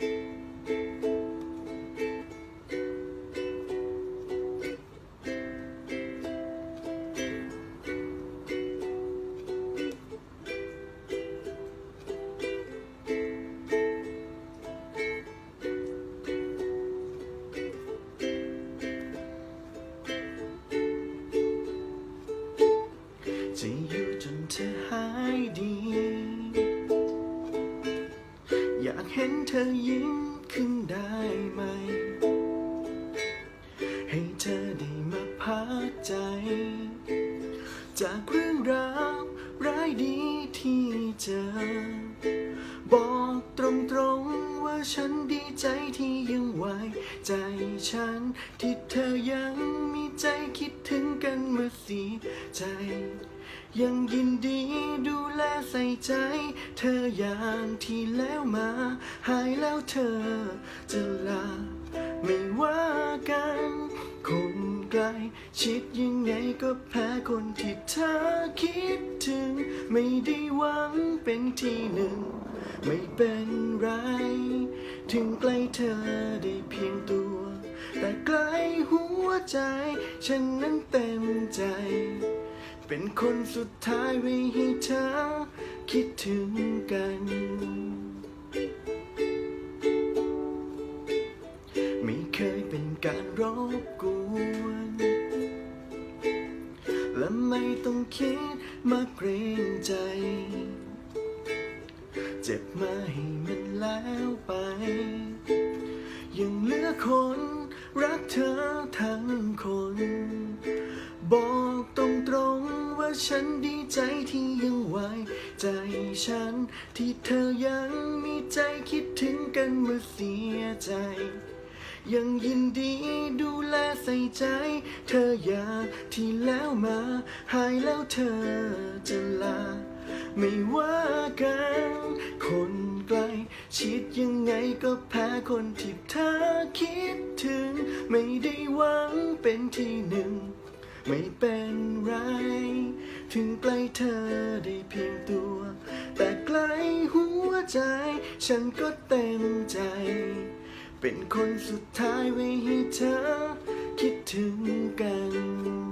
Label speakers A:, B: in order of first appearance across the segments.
A: จ เห็นเธอยิ้มขึ้นได้ไหม ให้เธอได้มาพักใจ จากเรื่องราวร้ายดีที่เจอ บอกตรงๆว่าฉันดีใจที่ยังไหวใจฉัน ที่เธอยังมีใจคิดถึงกันเมื่อสีใจ ยังยินดีดูแลใส่ใจ เธออย่างที่แล้วมา หายแล้วเธอจะลา ไม่ว่ากันคนไกลชิดยังไงก็แพ้คนที่เธอคิดถึง ไม่ได้หวังเป็นที่หนึ่ง ไม่เป็นไร ถึงใกล้เธอได้เพียงตัว แต่ใกล้หัวใจ ฉันนั้นเต็มใจ เป็นคนสุดท้ายไว้ให้เธอคิดถึงกัน ไม่เคยเป็นการรบกวน และไม่ต้องคิดมาเกรงใจ เจ็บมาให้มันแล้วไป ยังเหลือคนรักเธอทั้งคน ฉันดีใจที่ยังไหวใจฉัน ที่เธอยังมีใจคิดถึงกันเมื่อเสียใจ ยังยินดีดูแลใส่ใจ เธออยากที่แล้วมา หายแล้วเธอจะลา ไม่ว่ากัน คนไกล ชิดยังไงก็แพ้คนที่เธอคิดถึง ไม่ได้หวังเป็นที่หนึ่ง ไม่เป็นไร ถึงใกล้เธอได้เพียงตัว แต่ใกล้หัวใจ ฉันก็เต็มใจ เป็นคนสุดท้ายไว้ให้เธอ คิดถึงกัน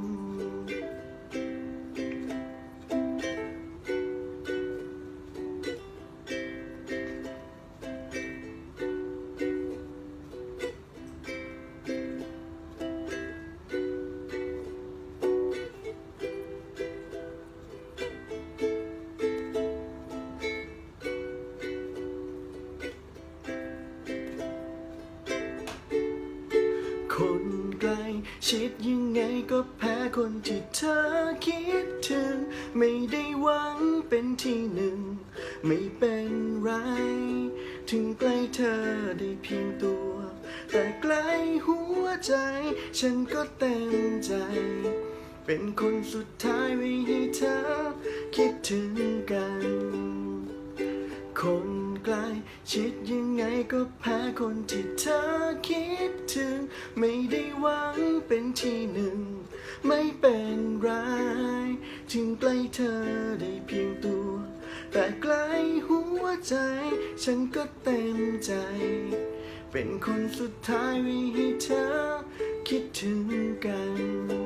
A: คนไกลชิดยังไงก็แพ้คนที่เธอคิดถึง ไม่ได้หวังเป็นที่หนึ่ง ไม่เป็นไร ถึงใกล้เธอได้เพียงตัว แต่ใกล้หัวใจ ฉันก็เต็มใจ เป็นคนสุดท้ายไว้ให้เธอ คิดถึงกัน คนไกลชิดยังไงก็แพ้ คนที่เธอคิดถึง ไม่ได้หวังเป็นที่หนึ่ง ไม่เป็นไรถึงใกล้เธอได้เพียงตัว แต่ใกล้หัวใจ ฉันก็เต็มใจ เป็นคนสุดท้ายไว้ให้เธอคิดถึงกัน